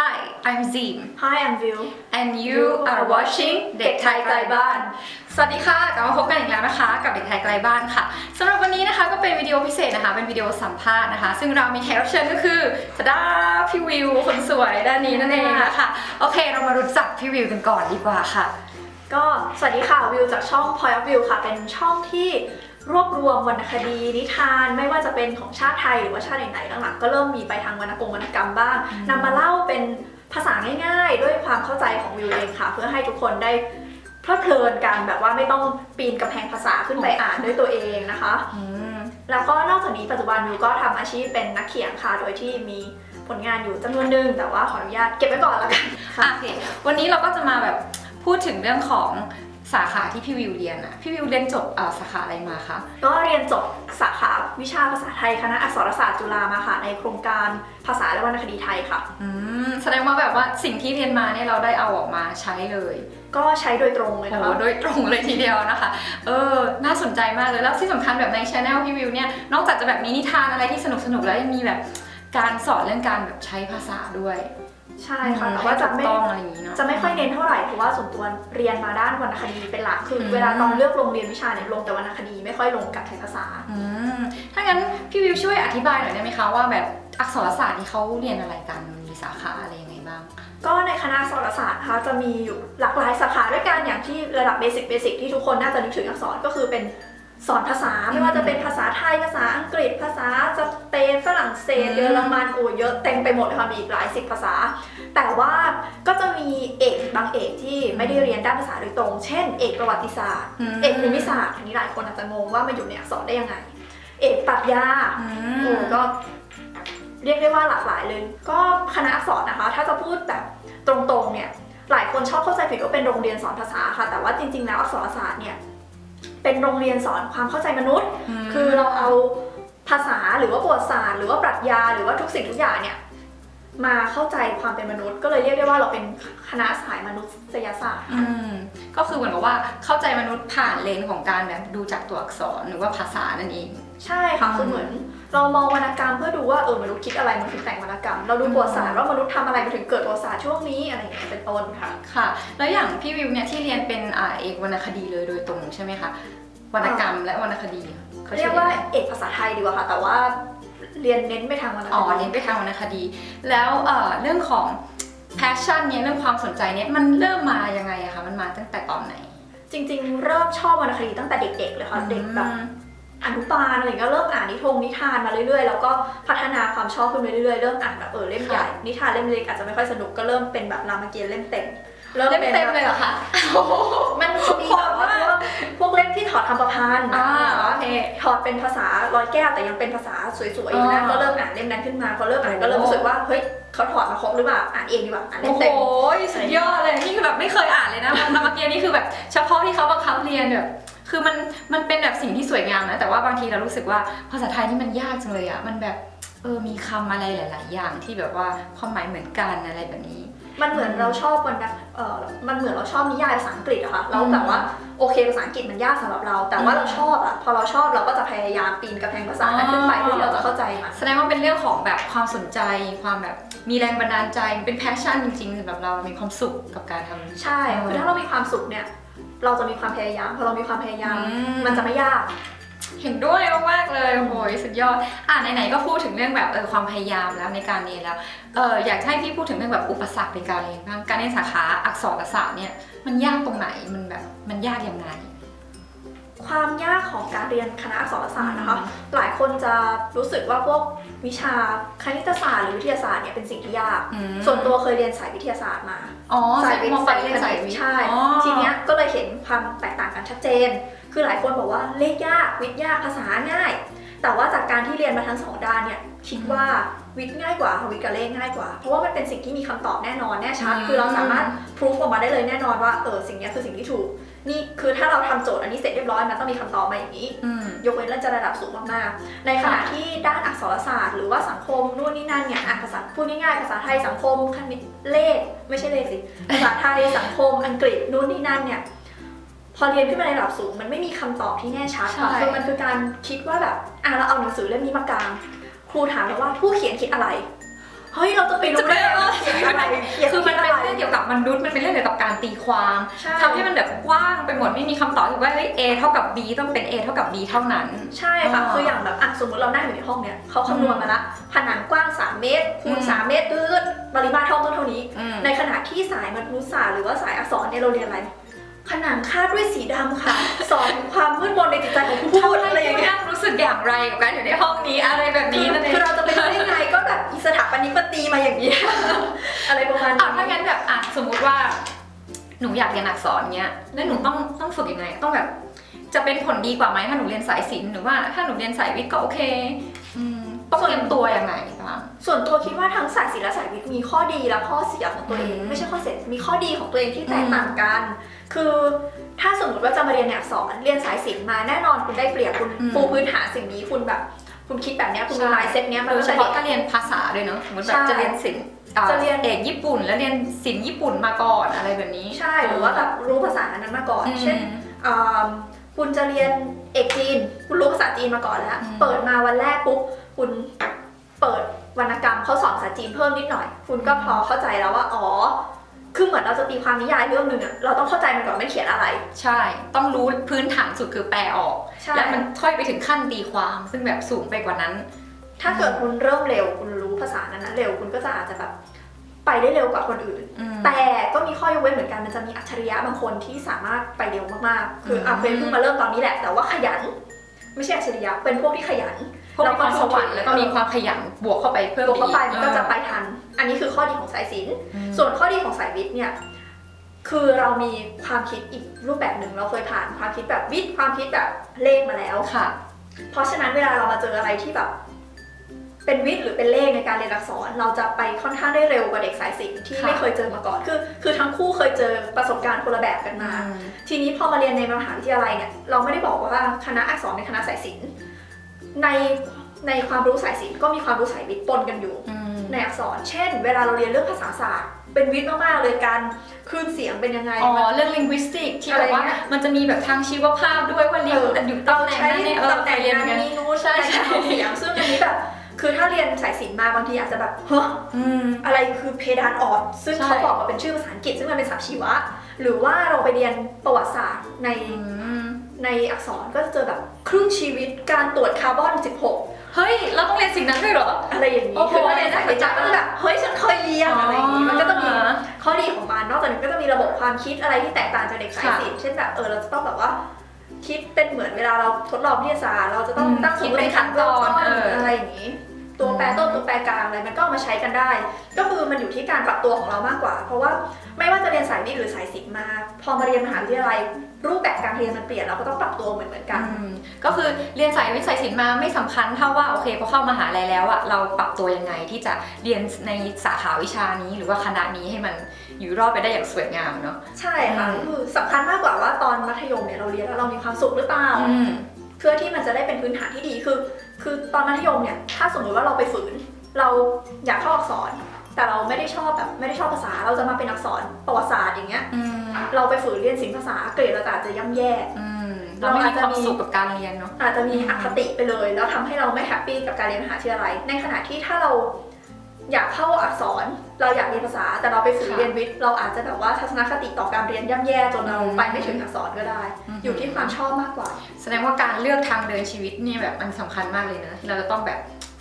Hi I'm Zim Hi I'm Will and you are watching เด็กไทยไกลบ้าน สวัสดีค่ะ กลับมาพบกันอีกแล้วนะคะ กับเด็กไทยไกลบ้านค่ะสำหรับวันนี้นะคะก็เป็นวิดีโอพิเศษนะคะ เป็นวิดีโอสัมภาษณ์นะคะ ซึ่งเรามีแขกรับเชิญก็คือทดาพี่วิวคนสวยด้านนี้นั่นเองนะคะโอเค เรามารู้จักพี่วิวกันก่อนดีกว่าค่ะ ก็สวัสดีค่ะวิวจากช่อง Point of View ค่ะ เป็นช่องที่ รวบรวมวรรณคดีนิทานไม่ว่าจะเป็นของชาติไทยหรือว่าชาติไหนๆหลังๆก็เริ่มมีไปทางวรรณกงวรรณกรรมบ้างนำมาเล่าเป็นภาษาง่ายๆ ด้วยความเข้าใจของวิวเองค่ะ เพื่อให้ทุกคนได้เพลิดเพลินกันแบบว่าไม่ต้องปีนกำแพงภาษาขึ้นไปอ่านด้วยตัวเองนะคะอืมแล้วก็นอกจากนี้ปัจจุบันวิวก็ทำอาชีพเป็นนักเขียนค่ะ โดยที่มีผลงานอยู่จำนวนหนึ่งแต่ว่าขออนุญาตเก็บไว้ก่อนแล้วกันอะโอเควันนี้เราก็จะมาแบบพูดถึงเรื่องของ สาขาที่พี่วิวเรียนอะพี่วิวเรียนจบเอ่อสาขาอะไรมาคะ ก็เรียนจบสาขาวิชาภาษาไทยคณะอักษรศาสตร์จุฬามาค่ะในโครงการภาษาและวรรณคดีไทยค่ะ อืมแสดงว่าแบบว่าสิ่งที่เรียนมาเนี่ยเราได้เอาออกมาใช้เลย ก็ใช้โดยตรงเลยโอ้นะโหคะโดยตรงเลยทีเดียวนะคะ เออ น่าสนใจมากเลย แล้วที่สำคัญแบบในช anel พี่วิวเนี่ย นอกจากจะแบบมีนิทานอะไรที่สนุกสนุกๆแล้วยังมีแบบการสอนเรื่องการแบบใช้ภาษาด้วย ใช่ค่ะแต่ว่าจะไม่ให้ถูกต้องอะไรอย่างนี้เนาะจะไม่ค่อยเน้นเท่าไหร่เพราะว่าส่วนตัวเรียนมาด้านวรรณคดีเป็นหลักคืออมเวลาตอนเลือกโรงเรียนวิชาเนี่ยลงแต่วรรณคดีไม่ค่อยลงกับใช้ภาษาอืมถ้างั้นพี่วิวช่วยอธิบายหน่อยได้ไหมคะว่าแบบอักษรศาสตร์นี่เขาเรียนอะไรกันมันมีสาขาอะไรยังไงบ้างก็ในคณะอักษรศาสตร์นะคะจะมีอยู่หลากหลายสาขาด้วยกันอย่างที่ระดับเบสิกเบสิกที่ทุกคนน่าจะนึกถึงอักษรก็คือเป็น สอนภาษาไม่ว่าจะเป็นภาษาไทยภาษาอังกฤษ ภาษาสเปนฝรั่งเศสอืมเยอรมันโอ้เยอะเต็มไปหมดเลยค่ะมีอีกหลายสิบภาษา แต่ว่าก็จะมีเอกบางเอกที่ไม่ได้เรียนด้านภาษาโดยตรง เช่น เอกประวัติศาสตร์มเอกภูมิศาสตร์อันนี้หลายคนอาจจะงงว่ามันอยู่ในอักษรได้ยังไง เอกปรัชญาอืโอ้มก็เรียกได้ว่าหลากหลายเลย ก็คณะอักษรนะคะ ถ้าจะพูดแบบตรงๆเนี่ยหลายคนชอบเข้าใจผิดว่าเป็นโรงเรียนสอนภาษาค่ะ แต่ว่าจริงๆแล้วอักษรศาสตร์เนี่ย เป็นโรงเรียนสอนความเข้าใจมนุษย์มคือเราเอาภาษาหรือว่าประวัติศาสตร์หรือว่าปรัชญาหรือว่าทุกสิ่งทุกอย่างเนี่ยมาเข้าใจความเป็นมนุษย์ ก็เลยเรียกได้ว่าเราเป็นคณะสายมนุษยศาสตร์อืมก็คือเหมือนกับว่าเข้าใจมนุษย์ผ่านเลนส์ของการแบบดูจากตัวอักษรหรือว่าภาษานั่นเอง ใช่ค่ะอืมคือเหมือน เรามองวรรณกรรมเพื่อดูว่าเออมนุษย์คิดอะไรมันถึงแต่งวรรณกรรม เราดูประวัติศาสตร์ว่ามนุษย์ทำอะไรมันถึงเกิดประวัติศาสตร์ช่วงนี้อะไรอย่างเงี้ยเป็นต้นค่ะค่ะ แล้วอย่างพี่วิวเนี่ยที่เรียนเป็นอ่าเอกวรรณคดีเลยโดยตรงใช่ไหมคะ วรรณกรรมและวรรณคดีขเรียกว่าเอกภาษาไทยดีกว่าค่ะ แต่ว่าเรียนเน้นไปทางวรรณคอ๋อดีเน้นไปทางวรรณคดี แล้วเอ่อเรื่องของ passion เนี่ยเรื่องความสนใจเนี่ยมันเริ่มมายังไงอะคะมันมาตั้งแต่ตอนไหน จริง ๆ เริ่มชอบวรรณคดีตั้งแต่เด็ก ๆ เลยค่ะเด็กแบบอืมอนุบาลอะไรอย่างเงี้ยเริ่มอ่านนิทงนิทานมาเรื่อยๆ แล้วก็พัฒนาความชอบขึ้นไปเรื่อยๆ เริ่มอ่านแบบเออเล่มใหญ่ นิทานเล่มเล็กอาจจะไม่ค่อยสนุกก็เริ่มเป็นแบบรามเกียรติ์เล่มเต็ม เล่มป็นเต็มแบบเลยเหรอคะ มันจะมีแบบว่าพวกพวกเล่มที่ถอดคำประพันธ์อ่าแบบว่าโอเคถอดเป็นภาษาร้อยแก้วแต่ยังเป็นภาษาสวยๆอยู่นะอ่าก็เริ่มอ่านเล่มนั้นขึ้นมาพอเริ่มอ่านก็เริ่มรู้สึกว่าเฮ้ยเขาถอดมาครบหรือเปล่าอ่านเองดีกว่าอ่านเล่โอ้มโหเต็มสุดยอดเลยนี่คือแบบไม่เคยอ่านเลยนะรามเกียรติ์นี่คือแบบเฉพาะที่เขาบังคับเรียนแบบคือมันมันเป็นแบบสิ่งที่สวยงามนะแต่ว่าบางทีเรารู้สึกว่าภาษาไทยนี่มันยากจังเลยอะมันแบบ เออมีคำอะไรหลาย ๆ อย่างที่แบบว่าความหมายเหมือนกันอะไรแบบนี้ มันเหมือนเราชอบวรรณเออมันเหมือนเราชอบนิยายภาษาอังกฤษอะค่ะเราอืมแบบว่าโอเคภาษาอังกฤษมันยากสำหรับเรา แต่ว่าอืมเราชอบอะพอเราชอบเราก็จะพยายามปีนกระแพงภาษานั้นขึ้นไปอ๋อเพื่อที่เราจะเข้าใจมันแสดงว่าเป็นเรื่องของแบบความสนใจ ความแบบมีแรงบันดาลใจเป็นแพชชั่นจริง ๆสำหรับเรามีความสุขกับการทำใช่คือถ้าเรามีความสุขเนี่ย เราจะมีความพยายามพอเรามีความพยายามอืมมันจะไม่ยาก เห็นด้วยมากๆเลยโอ้โหสุดยอด อ่าไหนๆก็พูดถึงเรื่องแบบเออความพยายามแล้วในการเรียนแล้วเอออยากให้พี่พูดถึงเรื่องแบบอุปสรรคในการเรียนบ้างการเรียนสาขาอักษรศาสตร์เนี่ยมันยากตรงไหนมันแบบมันยากยังไง ความยากของการเรียนคณะอักษรศาสตร์นะคะอืมหลายคนจะรู้สึกว่าพวกวิชาคณิตศาสตร์หรือวิทยาศาสตร์เนี่ยเป็นสิ่งที่ยาก อืมส่วนตัวเคยเรียนสายวิทยาศาสตร์มาอ๋อสายวิทมย์ปลาสายยเรียนสายวิทย์ใช่ อ๋อ ทีเนี้ยก็เลยเห็นความแตกต่างกันชัดเจน คือหลายคนบอกว่าเลขยากวิทย์ยากภาษาง่าย แต่ว่าจากการที่เรียนมาทั้งสองด้านเนี่ยคิดว่าวิทย์ง่ายกว่าวิทย์กับเลขง่ายกว่า เพราะว่ามันเป็นสิ่งที่มีคำตอบแน่นอนแน่ชัด คือเราสามารถพิสูจออกมาได้เลยแน่นอนว่าเออสิ่งเนี้ยคือสิ่งที่ถูก นี่คือถ้าเราทำโจทย์อันนี้เสร็จเรียบร้อยมันต้องมีคำตอบมาอย่างนี้อืมยกเว้นเรื่องจะระดับสูงมากๆ ในขณะที่ด้านอักษรศาสตร์หรือว่าสังคมนู่นนี่นั่นเนี่ยอะภาษาพูดง่ายๆภาษาไทยสังคมคณิตเลขไม่ใช่เลขสิภาษาไทยสังคมอังกฤษนู่นนี่นั่นเนี่ย พอเรียนขึ้นมาในระดับสูง มันไม่มีคำตอบที่แน่ชัดค่ะใช่คือมันคือการคิดว่าแบบอะเราเอาหนังสือเล่มนี้มากาง ครูถามเราว่าผู้เขียนคิดอะไรเฮ้ยเราจะไปรู้ได้ไงว่าเขียนอะไรมนุษย์มันเป็นเรื่องเกี่ยวกับการตีความใช่ทำให้มันแบบกว้างไปหมดไม่มีคำตอบที่ว่าเฮ้ย A เท่ากับ B ต้องเป็น A เท่ากับ B เท่านั้น ใช่ค่ะอ่าคืออย่างแบบอะสมมติเรานั่งอยู่ในห้องเนี่ยเขาคำนวณมาละผนังกว้าง 3 เมตรคูณอืม3เมตรตืดปริมาตรห้องต้องเท่านี้อืมในขณะที่สายมนุษยศาสตร์หรือว่าสายอักษรเนี่ยเราเรียนอะไร ผนังคาดด้วยสีดำค่ะ สอนถึงความมืดมนในจิตใจของผู้พูดอะไรอย่างเงี้ยนั่งรู้สึกอย่างไรกับการอยู่ในห้องนี้อะไรแบบนี้นั่นเองคือเราจะไปรู้ได้ไงก็แบบอีสถาปนิกมาตีมาอย่างนี้ยอะไรประมาณอะนี้ถ้างั้นแบบอะสมมุติว่า หนูอยากเรียนอักษรเนี้ยแล้วหนูต้องต้องฝึกยังไง ต้องแบบ จะเป็นผลดีกว่าไหมถ้าหนูเรียนสายศิลป์หรือว่าถ้าหนูเรียนสายวิทย์ก็โอเค อืมต้องเตรียมตัวยังไงบ้าง ส่วนตัวคิดว่าทั้งสายศิลป์และสายวิทย์มีข้อดีและข้อเสียของตัวเองอืมไม่ใช่ข้อเสียมีข้อดีของตัวเองที่แตกอืมต่างกัน คือถ้าสมมติว่าจะมาเรียนอักษรเรียนสายศิลป์มาแน่นอนคุณได้เปรียบคุณอืมปูพื้นฐานสิ่งนี้คุณแบบ คุณคิดแบบเนี้ยคุณมีใช่ไมซ์เซ็ตเนี้ยมาโดยตั้งเฉแต่พาะเด็กถ้าเรียนภาษาด้วยเนาะสมมติแบบใช่จะเรียนศิลป์อ่าจะเรียนเอกญี่ปุ่น แล้วเรียนศิลป์ญี่ปุ่นมาก่อนอะไรแบบนี้ ใช่หรือว่าแบบรู้ภาษานั้นมาก่อนอืมเช่นอ่าคุณจะเรียนเอกจีน คุณรู้ภาษาจีนมาก่อนแล้วอืมเปิดมาวันแรกปุ๊บคุณเปิด วรรณกรรมเขาสอนภาษาจีนเพิ่มนิดหน่อย คุณก็พอเข้าใจแล้วว่าอ๋อคือเหมือนเราจะตีความนิยายเรื่องหนึ่งอะเราต้องเข้าใจมันก่อนไม่เขียนอะไร ใช่ ต้องรู้พื้นฐานสุดคือแปลออกใช่แล้วมันค่อยไปถึงขั้นตีความซึ่งแบบสูงไปกว่านั้น ถ้าเกิดคุณเริ่มเร็วคุณรู้ภาษานั้นนะเร็วคุณก็จะอาจจะแบบไปได้เร็วกว่าคนอื่นอืมแต่ก็มีข้อยกเว้นเหมือนกันมันจะมีอัจฉริยะบางคนที่สามารถไปเร็วมากๆ คือมอาเพนเพิ่งมาเริ่มตอนนี้แหละแต่ว่าขยัน ไม่ใช่อัจฉริยะเป็นพวกที่ขยัน พวกมีความสวรรค์แล้วก็มีความขยันบวกเข้าไปเพิ่มบวกเข้าไปอีมันก็จะไปทัน อันนี้คือข้อดีของสายศิลป์อืมส่วนข้อดีของสายวิทย์เนี่ยคือเรามีความคิดอีกรูปแบบหนึ่งเราเคยผ่านความคิดแบบวิทย์ความคิดแบบเลขมาแล้วค่ะ เพราะฉะนั้นเวลาเรามาเจออะไรที่แบบ เป็นวิทย์หรือเป็นเลขในการเรียนอักษร เราจะไปค่อนข้างได้เร็วกว่าเด็กสายศิลป์ที่ค่ะไม่เคยเจอมาก่อนคือ คือทั้งคู่เคยเจอประสบการณ์คนละแบบกันมาอืมทีนี้พอมาเรียนในมหาวิทยาลัยเนี่ยเราไม่ได้บอกว่าคณะอักษรเป็นคณะสายศิลป์ ในในความรู้สายศิลป์ก็มีความรู้สายวิทย์ปนกันอยู่อืมในอักษร เช่น เวลาเราเรียนเรื่องภาษาศาสตร์ เป็นวิทย์มากๆเลยการคลื่นเสียงเป็นยังไง อ๋อมันเรื่อง linguistic ที่อะไรแบบว่าเงี้ยมันจะมีแบบทางชีวภาพด้วยว่าลิงเอออยู่ตำแหน่งนั้นเนี่ยเออตำแหน่งเรียนนั้เหมือนกันนนี้นู้นใช่ใช่ใช่ใช่เสียงซึ่งอันนี้แบบคือถ้าเรียนสายศิลป์มาบางทีอาจจะแบบเฮ้ออืมอะไรคือเพดานออด ซึ่งใช่เขาบอกว่าเป็นชื่อภาษาอังกฤษซึ่งมันเป็นศัพท์ชีวะ หรือว่าเราไปเรียนประวัติศาสตร์ในอืม ในอักษรก็จะเจอแบบครึ่งชีวิตการตรวจคาร์บอน 16 เฮ้ย เราต้องเรียนสิ่งนั้นด้วยเหรอ อะไรอย่างนี้โอ้โหคือถ้าเรียนสายวิทย์ก็จะแบบเฮ้ยฉันเคยเรียนอะไรอย่างนี้มันก็จะมีอ๋อข้อดีของมันนอกจากนี้ก็จะมีระบบความคิดอะไรที่แตกต่างจากเด็กสายศิลป์เช่นแบบเออเราจะต้องแบบว่าคิดเป็นเหมือนเวลาเราทดลองวิทยาศาสตร์เราจะต้องอืมตั้งสมมติคิดเป็นขั้นตอนเออออะไรอย่างนี้ ตัวแปรต้นตัวแปรกลางอะไรมันก็เอามาใช้กันได้ ก็คือมันอยู่ที่การปรับตัวของเรามากกว่า เพราะว่าไม่ว่าจะเรียนสายวิทย์หรือสายศิลป์มา พอมาเรียนมหาวิทยาลัยรูปแบบการเรียนมันเปลี่ยนเราก็ต้องปรับตัวเหมือนเหมือนๆกันอืมก็คือเรียนสายวิทย์สายศิลป์มาไม่สำคัญเท่าว่าโอเคพอเข้ามหาลัยแล้วอะเราปรับตัวยังไงที่จะเรียนในสาขาวิชานี้ หรือว่าคณะนี้ให้มันอยู่รอดไปได้อย่างสวยงามเนาะใช่ค่ะอืมคือสำคัญมากกว่าว่าตอนมัธยมเนี่ยเราเรียนแล้วเรามีความสุขหรือเปล่าอืมเพื่อที่มันจะได้เป็นพื้นฐานที่ดีคือคือตอนมัธยมเนี่ย ถ้าสมมติว่าเราไปฝืน เราอยากเข้าอักษร แต่เราไม่ได้ชอบแบบไม่ได้ชอบภาษา เราจะมาเป็นอักษรประวัติศาสตร์อย่างเงี้ยอืมเราไปฝืนเรียนศิลปภาษาเกรดเราอาจจะย่ำแย่อืมเราไม่มีความสุขกับการเรียนเนาะ อาจจะมีอคติไปเลย แล้วทำให้เราไม่แฮปปี้กับการเรียนมหาวิทยาลัย ในขณะที่ถ้าเรา อยากเข้าอักษร เราอยากเรียนภาษา แต่เราไปฝืนค่ะเรียนวิทย์เราอาจจะแบบว่าทัศนคติต่อการเรียนย่ำแย่จนเราอืมไปไม่ถึงอักษรก็ได้ อืม อยู่ที่ความชอบมากกว่า แสดงว่าการเลือกทางเดินชีวิตนี่แบบมันสำคัญมากเลยนะเราจะต้องแบบ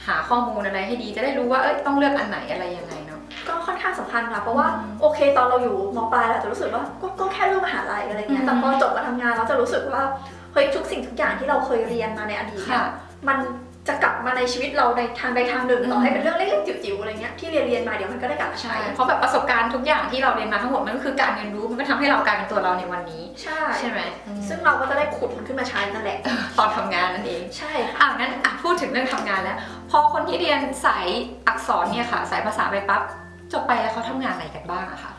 หาข้อมูลอะไรให้ดีจะได้รู้ว่าเอ้ยต้องเลือกอันไหนอะไรยังไงเนาะ ก็ค่อนข้างสำคัญค่ะ เพราะว่าอืมโอเคตอนเราอยู่มปลายเราจะรู้สึกว่าก็ก็แค่เรื่องมหาลัยอะไรเงี้อืยม แต่พอจบมาทำงานเราจะรู้สึกว่าเฮ้ยทุกสิ่งทุกอย่างที่เราเคยเรียนมาในอดีตเนี่ค่ะยมัน จะกลับมาในชีวิตเราในทางใดทางหนึ่งอืมต่อให้เป็นเรื่องเล็กๆจิ๋วๆอะไรเงี้ยที่เรียนเรียนมาเดี๋ยวมันก็ได้กลับมาใช่ใช้ เพราะแบบประสบการณ์ทุกอย่างที่เราเรียนมาทั้งหมดมันก็คือการเรียนรู้มันก็ทำให้เรากลายเป็นตัวเราในวันนี้ ใช่ใช่ไหมอืมซึ่งเราก็จะได้ขุดมันขึ้นมาใช้นั่นแหละตอนทำงานนั่นเองใช่ค่ะอะงั้นอะพูดถึงเรื่องทำงานแล้ว พอคนที่เรียนสายอักษรเนี่ยค่ะ สายภาษาไปปั๊บจบไปแล้วเขาทำงานอะไรกันบ้างอะคะ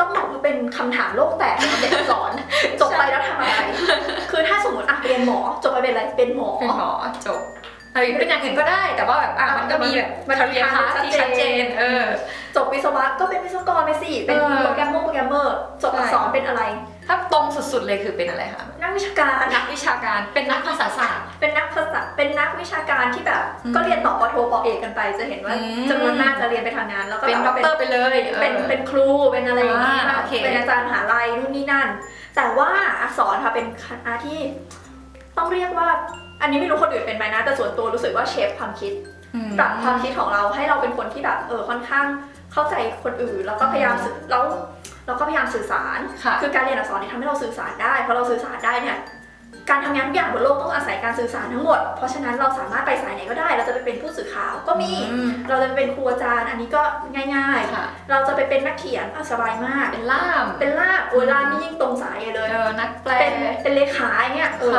ต้องบอกว่าเป็นคำถามโลกแตกสำหรับเด็กสอนจบไปแล้วทำอะไร คือถ้าสมมติอะเรียนหมอจบไปเป็นอะไรเป็นหมอเป็นหมอจบ เฮ้ยเป็นอย่างอื่นก็ได้ แต่ว่าแบบอะมันก็มีแบบมันคาเรียพาร์ที่ชัดเจน เออ จบวิศวะก็เป็นวิศวกรไปสิ เป็นเออโปรแกรมเมอร์โปรแกรมเมอร์ จบอักษรเป็นอะไร ถ้าตรงสุดๆเลยคือเป็นอะไรคะ นักวิชาการ นักวิชาการ เป็นนักภาษาศาสตร์ เป็นนักภาษา เป็นนักวิชาการที่แบบอืมก็เรียนต่อปอโทปอเอกกันไป จะเห็นว่าอืมจำนวนมากจะเรียนไปทางนั้นแล้วก็เป็นแบบด็อกว่าเตอร์ไปเลยออเป็น เป็นครู เป็นอะไรอย่างนี้อ่าแบบโอเคเป็นอาจารย์มหาลัยนู่นนี่นั่น แต่ว่าอักษรค่ะเป็นคณะที่ต้องเรียกว่า อันนี้ไม่รู้คนอื่นเป็นไหมนะแต่ส่วนตัวรู้สึกว่าเชฟความคิดอืมปรับความคิดของเราให้เราเป็นคนที่แบบเออค่อนข้างเข้าใจคนอื่นแล้วก็พยายามสื่อแล้วเราก็พยายามสื่อสารค่ะคือการเรียนอักษรเนี่ยทำให้เราสื่อสารได้พอเราสื่อสารได้เนี่ยการทำงานทุกอย่างบนโลกต้องอาศัยการสื่อสารทั้งหมด เพราะฉะนั้นเราสามารถไปสายไหนก็ได้ เราจะไปเป็นผู้สื่อข่าวก็มีอืมเราจะไปเป็นครูอาจารย์ อันนี้ก็ง่ายค่ะๆเราจะไปเป็นนักเขียนอะสบายมาก เป็นล่าม เป็นลาบโอ้ยลาบนี่ยิ่งตรงสายเลยเออนักแปล เป็นเป็นเลขาอย่างเงี้ย เออ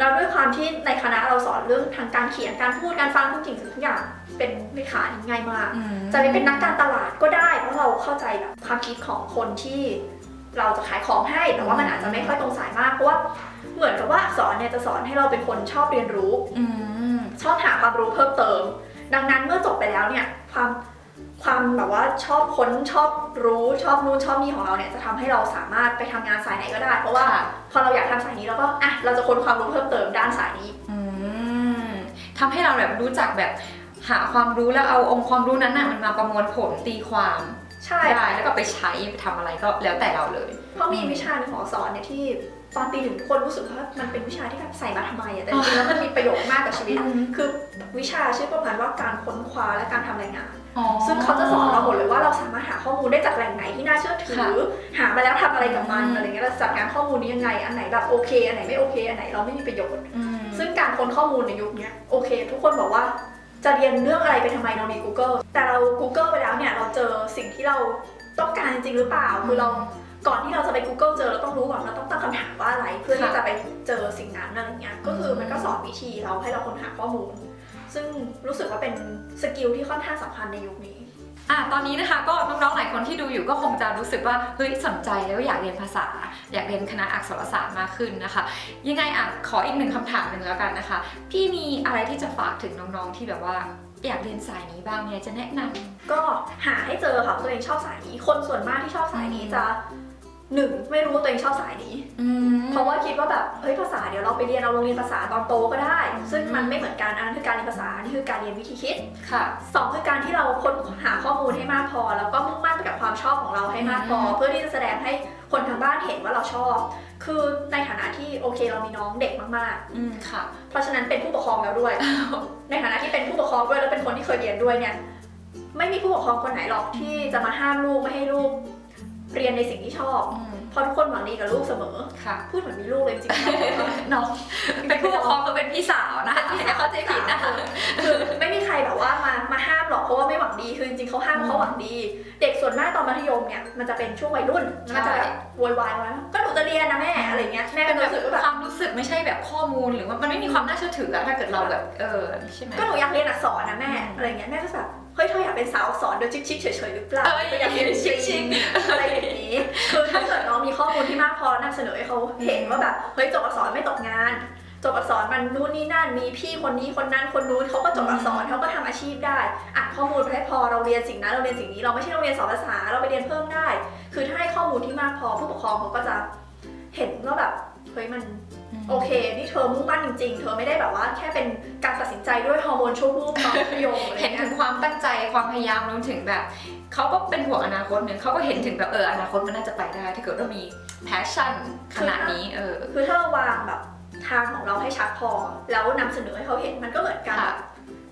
ค่ะอืมเราด้วยความที่ในคณะเราสอนเรื่องทางการเขียนการพูดการฟังทุกสิ่งทุกอย่างเป็นเลขานี่ง่ายมากอืมจะไปเป็นนักการตลาดก็ได้เพราะเราเข้าใจแบบความคิดของคนที่เราจะขายของให้ แต่ว่ามันอาจจะไม่ค่อยตรงสายมากเพราะว่าเหมือนกับว่าอักษรเนี่ยจะสอนให้เราเป็นคนชอบเรียนรู้อืมชอบหาความรู้เพิ่มเติม ดังนั้นเมื่อจบไปแล้วเนี่ยความ ความแบบว่าชอบค้นชอบรู้ชอบนู่นชอบนี่ของเราเนี่ยจะทำให้เราสามารถไปทำงานสายไหนก็ได้ เพราะว่าค่ะพอเราอยากทำสายนี้เราก็อะเราจะค้นความรู้เพิ่มเติมด้านสายนี้อืมทำให้เราแบบรู้จักแบบหาความรู้แล้วเอาองค์ความรู้นั้นน่ะมันมาประมวลผลตีความใช่ได้แล้วก็ไปใช้ไปทำอะไรก็แล้วแต่เราเลยเพราะมีวิชาหนึ่งของอักษรเนี่ยที่ ตอนปีหนึ่งทุกคนรู้สึกว่ามันเป็นวิชาที่แบบใส่มาทำไมอะแต่จริงๆแล้วมันมีประโยชน์มากกับชีวิต คือวิชาชื่อประมาณว่าการค้นคว้าและการทำรายงานอ๋อซึ่งเขาจะสอนเราหมดเลยว่าเราสามารถหาข้อมูลได้จากแหล่งไหนที่น่าเชื่อถืค่ะอหามาแล้วทำอะไรกับมันอืมอะไรเงี้ยเราจัดการข้อมูลนี้ยังไง อันไหนแบบโอเค อันไหนไม่โอเค อันไหนเราไม่มีประโยชน์อืมซึ่งการค้นข้อมูลในยุคเนี้ยโอเค ทุกคนบอกว่าจะเรียนเรื่องอะไรไปทำไมเรามี Google แต่เรา Google ไปแล้วเนี่ยเราเจอสิ่งที่เราต้องการจริงหรือเปล่า คือเรา ก่อนที่เราจะไป Google เจอเราต้องรู้ก่อนเราต้องตั้งคำถามว่าอะไร เพื่อที่จะไปเจอสิ่งนั้นอะไรเงี้ยก็คือมันก็สอนวิธีเราให้เราค้นหาข้อมูล ซึ่งรู้สึกว่าเป็นสกิลที่ค่อนข้างสำคัญในยุคนี้อะตอนนี้นะคะก็น้องๆหลายคนที่ดูอยู่ก็คงจะรู้สึกว่าเฮ้ยสนใจแล้วอยากเรียนภาษา อยากเรียนคณะอักษรศาสตร์มากขึ้นนะคะ ยังไงอะขออีกหนึ่งคำถามหนึ่งแล้วกันนะคะ พี่มีอะไรที่จะฝากถึงน้องๆที่แบบว่าอยากเรียนสายนี้บ้างเนี่ยจะแนะนำก็หาให้เจอค่ะว่าตัวเองชอบสายนี้ คนส่วนมากที่ชอบสายนี้จะ หนึ่งไม่รู้ว่าตัวเองชอบสายนี้ อืม เพราะว่าคิดว่าแบบเฮ้ยภาษาเดี๋ยวเราไปเรียนเอาโรงเรียนภาษาตอนโตก็ได้ ซึ่งมันไม่เหมือนกันอันนั้นคือการเรียนภาษาอันนี่คือการเรียนวิธีคิดค่ะ สองคือการที่เราค้นหาข้อมูลให้มากพอ แล้วก็มุ่งมั่นไปกับความชอบของเราให้มากพอ อืม เพื่อที่จะแสดงให้คนทางบ้านเห็นว่าเราชอบ คือในฐานะที่โอเคเรามีน้องเด็กมากอืมค่ะ ๆ เพราะฉะนั้นเป็นผู้ปกครองแล้วด้วย ในฐานะที่เป็นผู้ปกครองด้วยแล้วเป็นคนที่เคยเรียนด้วยเนี่ยไม่มีผู้ปกครองคนไหนหรอกที่จะมาห้ามลูกไม่ให้ลูก เรียนในสิ่งที่ชอบอืมเพราะทุกคนหวังดีกับลูกเสมอ ค่ะ พูดเหมือนมีลูกเลยจริงๆน้อง เป็นผู้ปกครองก็เป็นพี่สาวนะคะอย่าเข้าใจผิดนะคะ คือไม่มีใครแบบว่ามามาห้ามหรอกเพราะว่าไม่หวังดีคือจริงๆเขาห้ามเพราะเขาหวังดี เด็กส่วนมากตอนมัธยมเนี่ยมันจะเป็นช่วงวัยรุ่นมันจะแบบโวยวายมาก็หนูจะเรียนนะแม่อะไรเงี้ยแม่เป็ก็นแบบรู้สึกว่าแบบความรู้สึกไม่ใช่แบบข้อมูลหรือว่ามันไม่มีความน่าเชื่อถืออะถ้าเกิดเราแบบเออใช่ไหม ก็หนูอยากเรียนอักษรนะแม่อะไรเงี้ยแม่ก็แบบ เฮ้ยเธออยากเป็นสาวอักษรเดี๋ยวชิคๆเฉยๆหรือเปล่าเอ้ยเธออยากเรียนจชิริคงๆอะไรอย่างนี้คือถ้าเกิดน้องมีข้อมูลที่มากพอนำเสนอให้เขาเห็นว่าแบบเฮ้ยจบอักษรไม่ตกงานจบอักษรมันนู่นนี่นั่นมีพี่คนนี้คนนั้นคนนู้นเขาก็จบอักษรเขาก็ทำอาชีพได้อ่านข้อมูลไปให้พอเราเรียนสิ่งนั้นเราเรียนสิ่งนี้เราไม่ใช่เราเรียนสอนภาษาเราไปเรียนเพิ่มได้ คือถ้าให้ข้อมูลที่มากพอผู้ปกครองเขาก็จะเห็นว่าแบบเฮ้ยมันโอเค นี่เธอมุ่งมั่นจริง ๆ เธอไม่ได้แบบว่าแค่เป็นการตัดสินใจด้วยฮอร์โมนชั่ววูบตอนมัธยมอะไรเห็นเงี้ถึยงความตั้งใจความพยายามรวมถึงแบบเขาก็เป็นห่วงอนาคตหนึ่งเขาก็เห็นถึงแบบเอออนาคตมันน่าจะไปได้ ถ้าเกิดว่ามี passion ขนาดนี้เออคือถ้าเราวางแบบทางของเราให้ชัดพอ แล้วนำเสนอให้เขาเห็นมันก็เหมือนกันค่ะ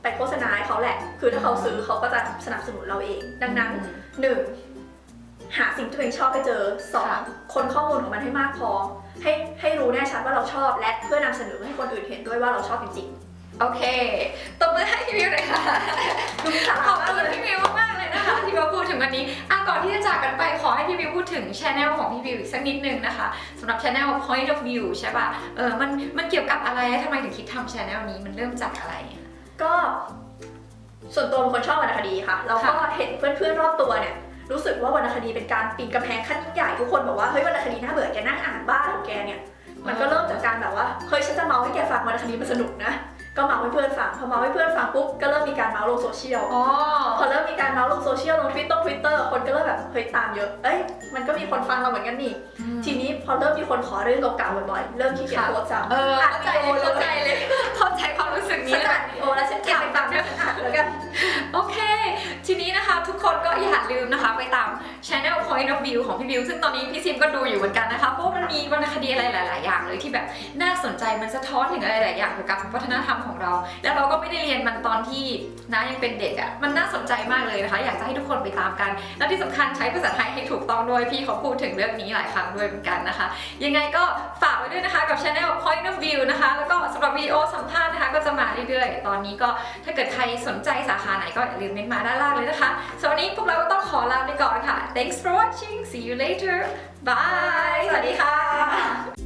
ไปโฆษณาให้เขาแหละ คือถ้าเขาซื้อเขาก็จะสนับสนุนเราเอง ดังนั้นหนึ่ง หาสิ่งที่ตัวเองชอบไปเจอสองค่ะคนข้อมูลของมันให้มากพอ ให้ให้รู้แน่ชัดว่าเราชอบและเพื่อนำเสนอให้คนอื่นเห็นด้วยว่าเราชอบจริงโอเคตบมือให้พี่วิวเลยค่ะๆดูมีสาขระอบมากคุณเลยพี่วิวมากๆเลยนะคะที่มาพูดถึงวันนี้อะก่อนที่จะจากกันไปขอให้พี่วิวพูดถึงช anel ของพี่วิวอีกสักนิดนึงนะคะสำหรับช anel point of view ใช่ป่ะเออมันมันเกี่ยวกับอะไรทำไมถึงคิดทำช anel นี้มันเริ่มจากอะไร ก็ส่วนตัวเป็นคนชอบวรรณคดีค่ะแล้วก็ค่ะเห็นเพื่อนๆรอบตัวเนี่ย รู้สึกว่าวรรณคดีเป็นการปีนกำแพงขั้นใหญ่ทุกคนบอกว่าเฮ้ยวรรณคดีน่าเบื่อแกนั่งอ่านบ้านของแกเนี่ยมันก็เริ่มจากการแบบว่าเฮ้ยฉันจะเมาให้แกฟังวรรณคดีมันสนุกนะก็เมาให้เพื่อนฟังพอเมาให้เพื่อนฟังปุ๊บก็เริ่มมีการเมาลงโซเชียลพอเริ่มมีการเมาลงโซเชียลลงทวิตต้องทวิตเตอร์คนก็เริ่มแบบเฮ้ยตามเยอะเอ้ยมันก็มีคนฟังเราเหมือนกันนี่ทีนี้พอเริ่มมีคนขอเรื่องเก่าๆบ่อยๆเริ่มขี้เกียจโพสต์ซ้ำเอออัดเข้าใจเลยเข้าใจเลยเข้าใจความรู้สึกนี้ฉันเลยอัดวิดีโอแล้วฉันเก็บไปฟังฉันอัดแล้วกันโอเค ทีนี้นะคะทุกคนก อย่าลืมนะคะไปตาม Channel Point of View ของพี่บิว ซึ่งตอนนี้พี่ซิมก็ดูอยู่เหมือนกันนะคะ เพราะมันมีวรรณคดีอะไรหลาย ๆ อย่างเลยที่แบบน่าสนใจมันสะท้อนถึงอะไรหลายอย่างเกี่ยวกับวัฒนธรรมของเรา แล้วเราก็ไม่ได้เรียนมันตอนที่น้ายังเป็นเด็กอะ่ะมันน่าสนใจมากเลยนะคะ อยากจะให้ทุกคนไปตามกัน และที่สำคัญใช้ภาษาไทยให้ถูกต้องด้วยพี่เขาพูดถึงเรื่องนี้หลายครั้งด้วยเหมือนกันนะคะ ยังไงก็ฝากไว้ด้วยนะคะกับ Channel Point of View นะคะ แล้วก็สำหรับวิดีโอสัมภาษณ์นะคะก็จะมาเรื่อย ๆ ตอนนี้ก็ถ้าเกิดใครสนใจสาขาไหนก็อย่าลืมเม้นมาด้านล่างเลยนะคะสำหรับวันนี้พวกเราก็ต้องขอลาไปก่อนค่ะ thanks for watching see you later bye สวัสดีค่ะ